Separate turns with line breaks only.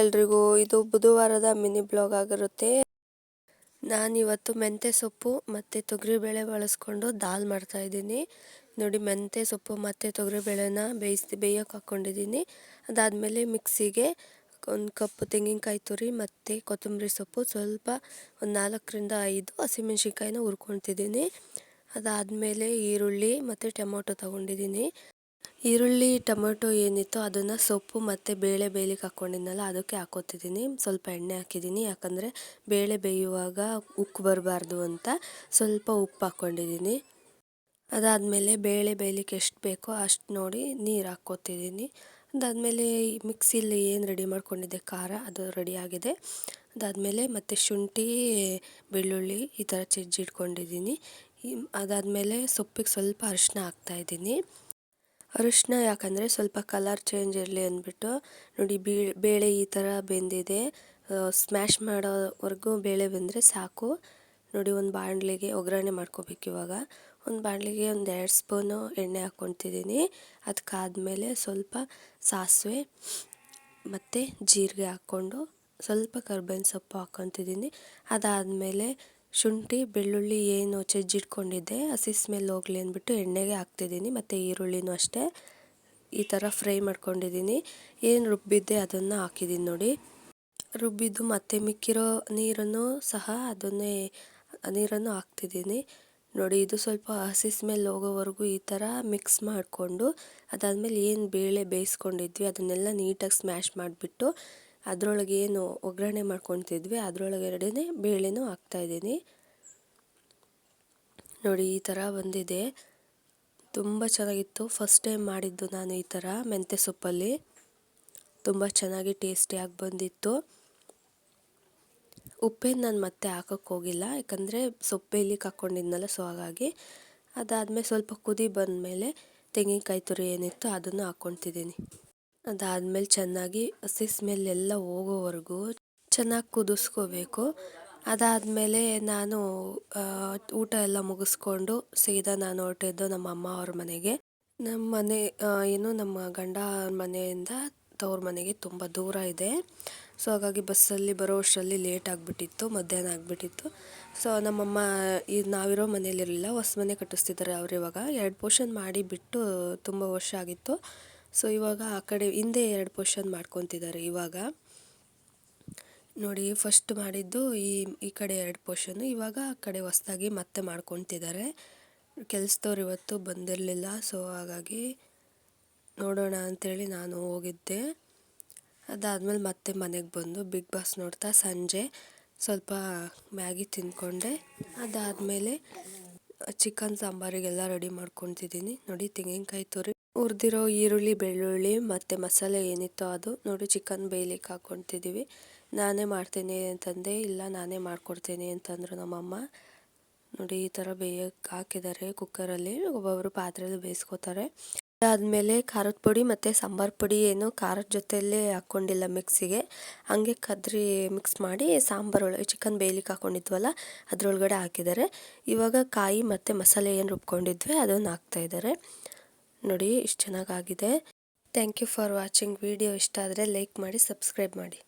ಎಲ್ರಿಗೂ ಇದು ಬುಧವಾರದ mini blog ಆಗಿರುತ್ತೆ. ನಾನಿವತ್ತು ಮೆಂತ್ಯ ಸೊಪ್ಪು ಮತ್ತು ತೊಗರಿಬೇಳೆ ಬಳಸ್ಕೊಂಡು ದಾಲ್ ಮಾಡ್ತಾ ಇದ್ದೀನಿ. ನೋಡಿ, ಮೆಂತ್ಯ ಸೊಪ್ಪು ಮತ್ತು ತೊಗರಿಬೇಳೆನ ಬೇಯಿಸಿ ಬೇಯೋಕೆ ಹಾಕ್ಕೊಂಡಿದ್ದೀನಿ. ಅದಾದಮೇಲೆ ಮಿಕ್ಸಿಗೆ ಒಂದು ಕಪ್ ತೆಂಗಿನಕಾಯಿ ತುರಿ ಮತ್ತು ಕೊತ್ತಂಬರಿ ಸೊಪ್ಪು ಸ್ವಲ್ಪ ಒಂದು ನಾಲ್ಕರಿಂದ ಐದು ಹಸಿಮೆಣ್ಸಿನ್ಕಾಯಿನ ಹುರ್ಕೊತಿದ್ದೀನಿ ಅದಾದಮೇಲೆ ಈರುಳ್ಳಿ ಮತ್ತು ಟೊಮೊಟೊ ತೊಗೊಂಡಿದ್ದೀನಿ. ಈರುಳ್ಳಿ, ಟೊಮೊಟೊ ಏನಿತ್ತು ಅದನ್ನು ಸೊಪ್ಪು ಮತ್ತು ಬೇಳೆ ಬೇಯಲಿಕ್ಕೆ ಹಾಕ್ಕೊಂಡಿದ್ನಲ್ಲ ಅದಕ್ಕೆ ಹಾಕೋತಿದ್ದೀನಿ. ಸ್ವಲ್ಪ ಎಣ್ಣೆ ಹಾಕಿದ್ದೀನಿ. ಯಾಕಂದರೆ ಬೇಳೆ ಬೇಯುವಾಗ ಉಕ್ಕು ಬರಬಾರ್ದು ಅಂತ ಸ್ವಲ್ಪ ಉಪ್ಪು ಹಾಕ್ಕೊಂಡಿದ್ದೀನಿ ಅದಾದಮೇಲೆ ಬೇಳೆ ಬೇಯಲಿಕ್ಕೆ ಎಷ್ಟು ಬೇಕೋ ಅಷ್ಟು ನೋಡಿ ನೀರು ಹಾಕ್ಕೋತಿದ್ದೀನಿ ಅದಾದಮೇಲೆ ಮಿಕ್ಸಿಲಿ ಏನು ರೆಡಿ ಮಾಡ್ಕೊಂಡಿದ್ದೆ ಖಾರ, ಅದು ರೆಡಿಯಾಗಿದೆ ಅದಾದಮೇಲೆ ಮತ್ತು ಶುಂಠಿ, ಬೆಳ್ಳುಳ್ಳಿ ಈ ಥರ ಜಜ್ಜಿಟ್ಕೊಂಡಿದ್ದೀನಿ ಅದಾದಮೇಲೆ ಸೊಪ್ಪಿಗೆ ಸ್ವಲ್ಪ ಅರಿಶಿನ ಹಾಕ್ತಾಯಿದ್ದೀನಿ ಅರಿಶಿನ ಯಾಕಂದರೆ ಸ್ವಲ್ಪ ಕಲರ್ ಚೇಂಜ್ ಇರಲಿ ಅಂದ್ಬಿಟ್ಟು, ನೋಡಿ ಬೇಳೆ ಈ ಥರ ಬೆಂದಿದೆ. ಸ್ಮ್ಯಾಶ್ ಮಾಡೋವರೆಗೂ ಬೇಳೆ ಬೆಂದರೆ ಸಾಕು. ನೋಡಿ ಒಂದು ಬಾಣಲಿಗೆ ಒಗ್ಗರಣೆ ಮಾಡ್ಕೋಬೇಕು ಇವಾಗ. ಒಂದು ಬಾಣಲಿಗೆ ಒಂದು ಎರಡು ಸ್ಪೂನು ಎಣ್ಣೆ ಹಾಕ್ಕೊತಿದ್ದೀನಿ ಅದಕ್ಕಾದಮೇಲೆ ಸ್ವಲ್ಪ ಸಾಸಿವೆ ಮತ್ತು ಜೀರಿಗೆ ಹಾಕ್ಕೊಂಡು ಸ್ವಲ್ಪ ಕರ್ಬೇವಿನ ಸೊಪ್ಪು ಹಾಕ್ಕೊತಿದ್ದೀನಿ ಅದಾದಮೇಲೆ ಶುಂಠಿ, ಬೆಳ್ಳುಳ್ಳಿ ಏನು ಜಜ್ಜಿಟ್ಕೊಂಡಿದ್ದೆ ಹಸಿ ಸ್ಮೆಲ್ ಹೋಗಲಿ ಅಂದ್ಬಿಟ್ಟು ಎಣ್ಣೆಗೆ ಹಾಕ್ತಿದ್ದೀನಿ, ಮತ್ತು ಈರುಳ್ಳಿನೂ ಅಷ್ಟೇ. ಈ ಥರ ಫ್ರೈ ಮಾಡ್ಕೊಂಡಿದ್ದೀನಿ. ಏನು ರುಬ್ಬಿದ್ದೆ ಅದನ್ನು ಹಾಕಿದ್ದೀನಿ ನೋಡಿ. ರುಬ್ಬಿದ್ದು ಮತ್ತೆ ಮಿಕ್ಕಿರೋ ನೀರನ್ನು ಸಹ ಅದನ್ನೇ, ನೀರನ್ನು ಹಾಕ್ತಿದ್ದೀನಿ ನೋಡಿ, ಇದು ಸ್ವಲ್ಪ ಹಸಿ ಸ್ಮೆಲ್ ಹೋಗೋವರೆಗೂ ಈ ಥರ ಮಿಕ್ಸ್ ಮಾಡಿಕೊಂಡು ಅದಾದಮೇಲೆ ಏನು ಬೇಳೆ ಬೇಯಿಸ್ಕೊಂಡಿದ್ವಿ ಅದನ್ನೆಲ್ಲ ನೀಟಾಗಿ ಸ್ಮ್ಯಾಶ್ ಮಾಡಿಬಿಟ್ಟು ಅದರೊಳಗೆ ಏನು ಒಗ್ಗರಣೆ ಮಾಡ್ಕೊತಿದ್ವಿ ಎರಡನೇ ಬೇಳೆನೂ ಹಾಕ್ತಾಯಿದ್ದೀನಿ ನೋಡಿ, ಈ ಥರ ಬಂದಿದೆ. ತುಂಬ ಚೆನ್ನಾಗಿತ್ತು. ಫಸ್ಟ್ ಟೈಮ್ ಮಾಡಿದ್ದು ನಾನು ಈ ಥರ ಮೆಂತ್ಯ ಸೊಪ್ಪಲ್ಲಿ. ತುಂಬ ಚೆನ್ನಾಗಿ ಟೇಸ್ಟಿಯಾಗಿ ಬಂದಿತ್ತು. ಉಪ್ಪೇನು ನಾನು ಮತ್ತೆ ಹಾಕೋಕ್ಕೆ ಹೋಗಿಲ್ಲ, ಯಾಕಂದರೆ ಸೊಪ್ಪು ಇಲ್ಲಿಗೆ ಹಾಕ್ಕೊಂಡಿದ್ನಲ್ಲ, ಸೊ ಹಾಗಾಗಿ ಅದಾದಮೇಲೆ ಸ್ವಲ್ಪ ಕುದಿ ಬಂದಮೇಲೆ ತೆಂಗಿನಕಾಯಿ ತುರಿ ಏನಿತ್ತು ಅದನ್ನು ಹಾಕ್ಕೊತಿದ್ದೀನಿ ಅದಾದಮೇಲೆ ಚೆನ್ನಾಗಿ ಹಸಿ ಸ್ಮೆಲ್ ಎಲ್ಲ ಹೋಗೋವರೆಗೂ ಚೆನ್ನಾಗಿ ಕುದಿಸ್ಕೋಬೇಕು. ಅದಾದಮೇಲೆ ನಾನು ಊಟ ಎಲ್ಲ ಮುಗಿಸ್ಕೊಂಡು ಸೀದಾ ನಾನು ಹೊರಟಿದ್ದು ನಮ್ಮ ಅಮ್ಮ ಅವ್ರ ಮನೆಗೆ. ನಮ್ಮ ಮನೆ ಏನು ನಮ್ಮ ಗಂಡ ಅವ್ರ ಮನೆಯಿಂದ ತವ್ರ ಮನೆಗೆ ತುಂಬ ದೂರ ಇದೆ. ಸೊ, ಹಾಗಾಗಿ ಬಸ್ಸಲ್ಲಿ ಬರೋ ಅಷ್ಟರಲ್ಲಿ ಲೇಟ್ ಆಗಿಬಿಟ್ಟಿತ್ತು, ಮಧ್ಯಾಹ್ನ ಆಗಿಬಿಟ್ಟಿತ್ತು. ಸೊ, ನಮ್ಮಮ್ಮ ಈ ನಾವಿರೋ ಮನೇಲಿರಲಿಲ್ಲ ಹೊಸ ಮನೆ ಕಟ್ಟಿಸ್ತಿದ್ದಾರೆ ಅವ್ರು ಇವಾಗ. ಎರಡು ಪೋರ್ಷನ್ ಮಾಡಿ ಬಿಟ್ಟು ತುಂಬ ವರ್ಷ ಆಗಿತ್ತು. ಸೊ ಇವಾಗ ಆ ಕಡೆ ಹಿಂದೆ ಎರಡು ಪೋರ್ಷನ್ ಮಾಡ್ಕೊತಿದ್ದಾರೆ. ಇವಾಗ ನೋಡಿ ಫಸ್ಟ್ ಮಾಡಿದ್ದು ಈ ಈ ಕಡೆ ಎರಡು ಪೋರ್ಷನ್ನು ಇವಾಗ ಆ ಕಡೆ ಹೊಸ್ದಾಗಿ ಮತ್ತೆ ಮಾಡ್ಕೊತಿದ್ದಾರೆ. ಕೆಲಸದವ್ರು ಇವತ್ತು ಬಂದಿರಲಿಲ್ಲ. ಸೊ ಹಾಗಾಗಿ ನೋಡೋಣ ಅಂಥೇಳಿ ನಾನು ಹೋಗಿದ್ದೆ. ಅದಾದಮೇಲೆ ಮತ್ತೆ ಮನೆಗೆ ಬಂದು ಬಿಗ್ ಬಾಸ್ ನೋಡ್ತಾ ಸಂಜೆ ಸ್ವಲ್ಪ ಮ್ಯಾಗಿ ತಿಂದ್ಕೊಂಡೆ. ಅದಾದಮೇಲೆ ಚಿಕನ್ ಸಾಂಬಾರಿಗೆಲ್ಲ ರೆಡಿ ಮಾಡ್ಕೊತಿದ್ದೀನಿ. ನೋಡಿ, ತೆಂಗಿನಕಾಯಿ ತುರಿ. ಹುರಿದಿರೋ ಈರುಳ್ಳಿ, ಬೆಳ್ಳುಳ್ಳಿ ಮತ್ತು ಮಸಾಲೆ ಏನಿತ್ತೋ ಅದು ನೋಡಿ ಚಿಕನ್ ಬೇಯ್ಲಿಕ್ಕೆ ಹಾಕ್ಕೊತಿದ್ದೀವಿ ನಾನೇ ಮಾಡ್ತೀನಿ ಅಂತಂದೆ, ಇಲ್ಲ ನಾನೇ ಮಾಡ್ಕೊಡ್ತೀನಿ ಅಂತಂದರು ನಮ್ಮಮ್ಮ. ನೋಡಿ ಈ ಥರ ಬೇಯಕ್ಕೆ ಹಾಕಿದ್ದಾರೆ ಕುಕ್ಕರಲ್ಲಿ. ಒಬ್ಬೊಬ್ಬರು ಪಾತ್ರೆಯಲ್ಲಿ ಬೇಯಿಸ್ಕೋತಾರೆ. ಅದಾದಮೇಲೆ ಖಾರದ ಪುಡಿ ಮತ್ತು ಸಾಂಬಾರು ಪುಡಿ ಏನು ಖಾರದ ಜೊತೆಯಲ್ಲೇ ಹಾಕ್ಕೊಂಡಿಲ್ಲ ಮಿಕ್ಸಿಗೆ. ಹಂಗೆ ಕದ್ರಿ ಮಿಕ್ಸ್ ಮಾಡಿ ಸಾಂಬಾರೊಳಗೆ ಚಿಕನ್ ಬೇಯ್ಲಿಕ್ಕೆ ಹಾಕ್ಕೊಂಡಿದ್ವಲ್ಲ, ಅದರೊಳಗಡೆ ಹಾಕಿದ್ದಾರೆ. ಇವಾಗ ಕಾಯಿ ಮತ್ತು ಮಸಾಲೆ ಏನು ರುಬ್ಕೊಂಡಿದ್ವಿ, ಅದನ್ನು ಹಾಕ್ತಾಯಿದ್ದಾರೆ ನೋಡಿ ಇಷ್ಟು ಚೆನ್ನಾಗಾಗಿದೆ. Thank you for watching video ಇಷ್ಟ ಆದರೆ ಲೈಕ್ ಮಾಡಿ ಸಬ್ಸ್ಕ್ರೈಬ್ ಮಾಡಿ.